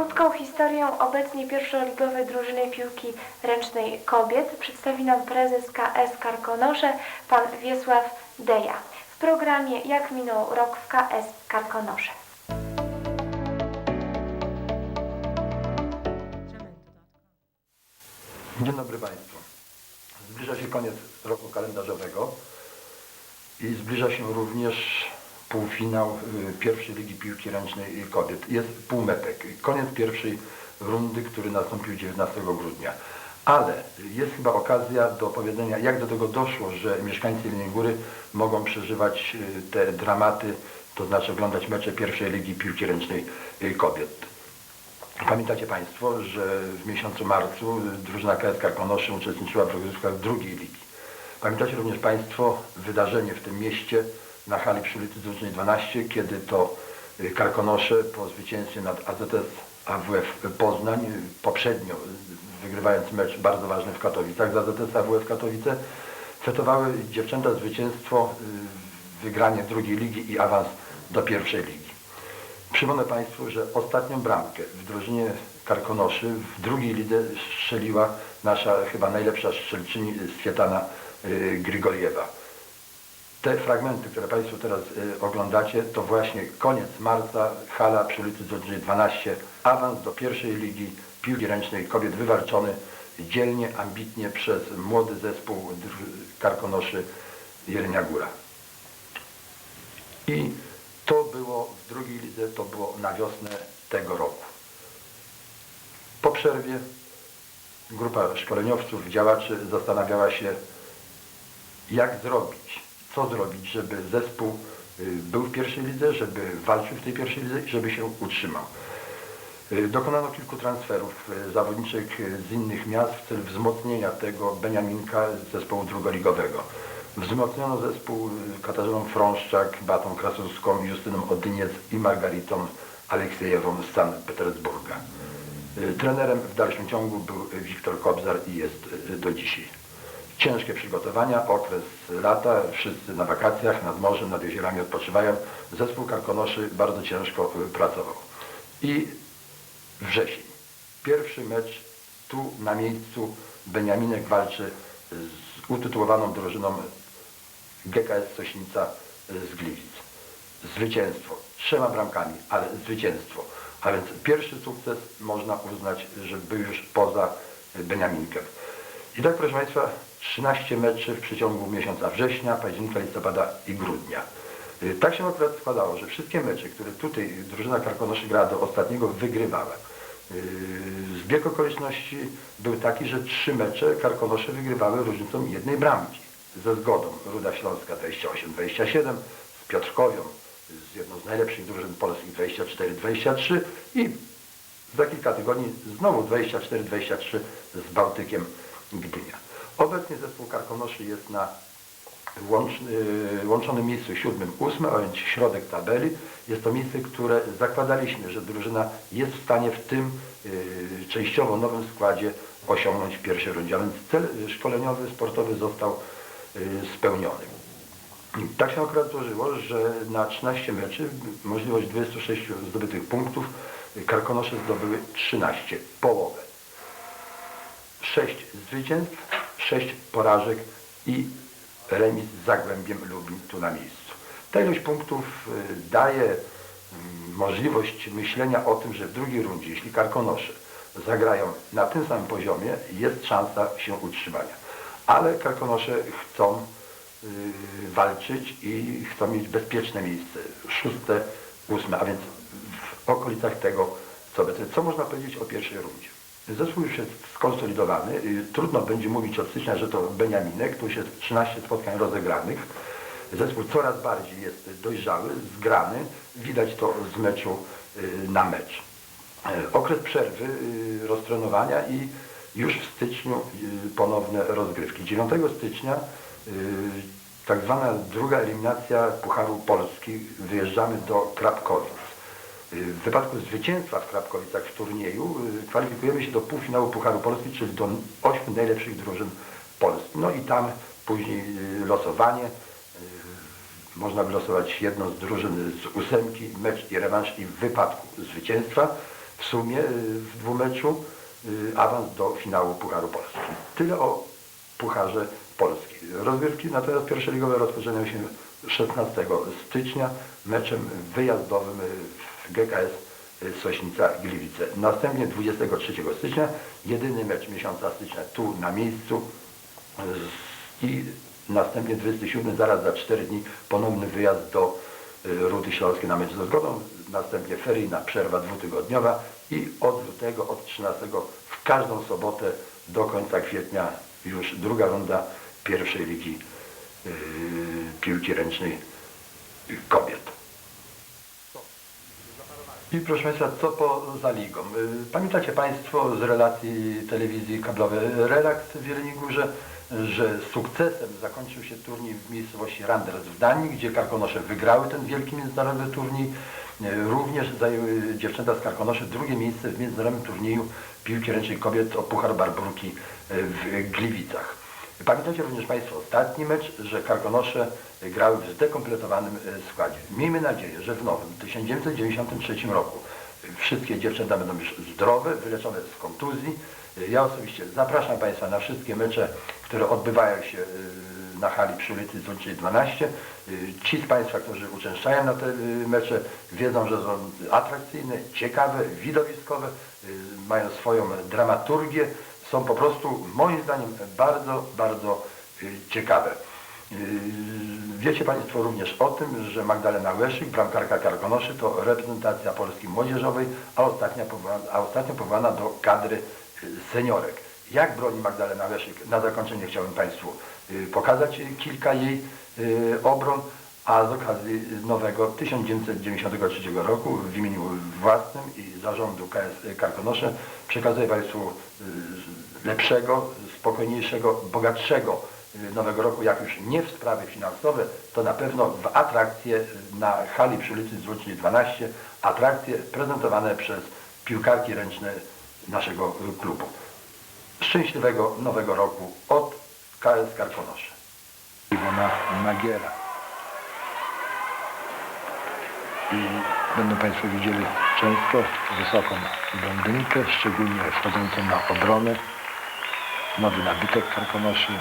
Krótką historię obecnie pierwszoligowej drużyny piłki ręcznej kobiet przedstawi nam prezes KS Karkonosze, pan Wiesław Deja. W programie Jak minął rok w KS Karkonosze. Dzień dobry Państwu. Zbliża się koniec roku kalendarzowego i zbliża się również półfinał y, pierwszej Ligi Piłki Ręcznej Kobiet. Jest półmetek, koniec pierwszej rundy, który nastąpił 19 grudnia. Ale jest chyba okazja do opowiedzenia, jak do tego doszło, że mieszkańcy Jeleniej Góry mogą przeżywać y, te dramaty, to znaczy oglądać mecze pierwszej Ligi Piłki Ręcznej y, Kobiet. Pamiętacie Państwo, że w miesiącu marcu drużyna KS Karkonoszy uczestniczyła w drugiej ligi. Pamiętacie również Państwo wydarzenie w tym mieście na hali przy ulicy Dłużnej 12, kiedy to y, Karkonosze po zwycięstwie nad AZS AWF Poznań, y, poprzednio y, wygrywając mecz bardzo ważny w Katowicach z AZS AWF Katowice, fetowały dziewczęta zwycięstwo, wygranie drugiej ligi i awans do pierwszej ligi. Przypomnę Państwu, że ostatnią bramkę w drużynie Karkonoszy w drugiej lidze strzeliła nasza chyba najlepsza strzelczyni Swietana Grigoriewa. Te fragmenty, które Państwo teraz y, oglądacie, to właśnie koniec marca, hala przy ulicy Zodrzej 12, awans do pierwszej ligi piłki ręcznej kobiet wywalczony dzielnie, ambitnie przez młody zespół Karkonoszy Jelenia Góra. I to było w drugiej lidze, to było na wiosnę tego roku. Po przerwie grupa szkoleniowców, działaczy zastanawiała się, jak zrobić, co zrobić, żeby zespół y, był w pierwszej lidze, żeby walczył w tej pierwszej lidze i żeby się utrzymał. Y, Dokonano kilku transferów y, zawodniczych z innych miast w celu wzmocnienia tego Beniaminka zespołu drugoligowego. Wzmocniono zespół Katarzyną Frąszczak, Batą Krasurską, Justyną Odyniec i Margaritą Aleksiejewą z San Petersburga. Trenerem w dalszym ciągu był Wiktor Kobzar i jest do dzisiaj. Ciężkie przygotowania, okres lata, wszyscy na wakacjach, nad morzem, nad jeziorami odpoczywają. Zespół Karkonoszy bardzo ciężko y, pracował. I wrzesień. Pierwszy mecz tu na miejscu Beniaminek walczy z utytułowaną drużyną GKS Sośnica z Gliwic. Zwycięstwo. Trzema bramkami, ale zwycięstwo. A więc pierwszy sukces można uznać, że był już poza Beniaminkiem. I tak proszę Państwa, 13 meczy w przeciągu miesiąca września, października, listopada i grudnia. Y, Tak się akurat składało, że wszystkie mecze, które tutaj drużyna Karkonoszy grała do ostatniego, wygrywała. Yy, Zbieg okoliczności był taki, że trzy mecze Karkonosze wygrywały różnicą jednej bramki. Ze zgodą Ruda Śląska 28-27, z Piotrkowią, z jedną z najlepszych drużyn polskich 24-23 i za kilka tygodni znowu 24-23 z Bałtykiem Gdynia. Obecnie zespół Karkonoszy jest na łączny, łączonym miejscu siódmym, ósmym, a więc środek tabeli. Jest to miejsce, które zakładaliśmy, że drużyna jest w stanie w tym y, częściowo nowym składzie osiągnąć w pierwszej rundzie. A więc cel szkoleniowy, sportowy został y, spełniony. Tak się akurat złożyło, że na 13 meczy, możliwość 26 zdobytych punktów, Karkonosze zdobyły 13, połowę. 6 zwycięstw, 6 porażek i remis z Zagłębiem Lubin tu na miejscu. Ta ilość punktów y, daje mm, możliwość myślenia o tym, że w drugiej rundzie, jeśli Karkonosze zagrają na tym samym poziomie, jest szansa się utrzymania. Ale Karkonosze chcą y, walczyć i chcą mieć bezpieczne miejsce, szóste, ósme, a więc w okolicach tego, co. Co można powiedzieć o pierwszej rundzie? Zespół już jest skonsolidowany. Y, Trudno będzie mówić od stycznia, że to Beniaminek. Tu jest 13 spotkań rozegranych. Zespół coraz bardziej jest dojrzały, zgrany. Widać to z meczu y, na mecz. E, Okres przerwy, y, roztrenowania i już w styczniu ponowne rozgrywki. 9 stycznia tak zwana druga eliminacja Pucharu Polski. Wyjeżdżamy do Krapkowic. W wypadku zwycięstwa w Krapkowicach w turnieju y, kwalifikujemy się do półfinału Pucharu Polski, czyli do ośmiu najlepszych drużyn Polski. No i tam później y, losowanie. Y, Można wylosować jedną z drużyn z ósemki, mecz i rewanż i w wypadku zwycięstwa w sumie w dwumeczu awans do finału Pucharu Polski. Tyle o Pucharze Polski. Rozgrywki natomiast pierwszoligowe rozpoczynają się 16 stycznia meczem wyjazdowym w GKS y, Sośnica Gliwice. Następnie 23 stycznia jedyny mecz miesiąca stycznia tu na miejscu z- i następnie 27 zaraz za 4 dni ponowny wyjazd do y, Rudy Śląskiej na mecz ze zgodą, następnie feryjna przerwa dwutygodniowa i od lutego, od 13 w każdą sobotę do końca kwietnia już druga runda pierwszej ligi y, piłki ręcznej y, kobiet. I proszę Państwa, co poza ligą? Y, Pamiętacie Państwo z relacji telewizji kablowej Relaks w Jeleniej Górze, że sukcesem zakończył się turniej w miejscowości Randers w Danii, gdzie Karkonosze wygrały ten wielki międzynarodowy turniej. Y, Również zajęły dziewczęta z Karkonoszy drugie miejsce w międzynarodowym turnieju piłki ręcznej kobiet o Puchar Barburki y, w Gliwicach. Pamiętacie również Państwo ostatni mecz, że Karkonosze grały w zdekompletowanym e, składzie. Miejmy nadzieję, że w nowym 1993 roku wszystkie dziewczęta będą już zdrowe, wyleczone z kontuzji. Ja osobiście zapraszam Państwa na wszystkie mecze, które odbywają się e, na hali przy ulicy Dzwonczej 12. E, Ci z Państwa, którzy uczęszczają na te e, mecze, wiedzą, że są atrakcyjne, ciekawe, widowiskowe, e, mają swoją dramaturgię, są po prostu moim zdaniem bardzo, bardzo y, ciekawe. Y, Wiecie Państwo również o tym, że Magdalena Łeszyk, bramkarka Karkonoszy to reprezentacja Polski młodzieżowej, a ostatnio powołana, a ostatnio powołana do kadry y, seniorek. Jak broni Magdalena Łeszyk? Na zakończenie chciałbym Państwu pokazać kilka jej obron, a z okazji nowego 1993 roku w imieniu własnym i zarządu KS Karkonosze przekazuję Państwu lepszego, spokojniejszego, bogatszego y, nowego roku, jak już nie w sprawy finansowe, to na pewno w atrakcje na hali przy ulicy Złociej 12, atrakcje prezentowane przez piłkarki ręczne naszego y, klubu. Szczęśliwego nowego roku od KS Karkonosze. Iwona Magiera. I będą Państwo widzieli często wysoką blondynkę, szczególnie wchodzącą na obronę. Nowy nabytek Karkonoszy.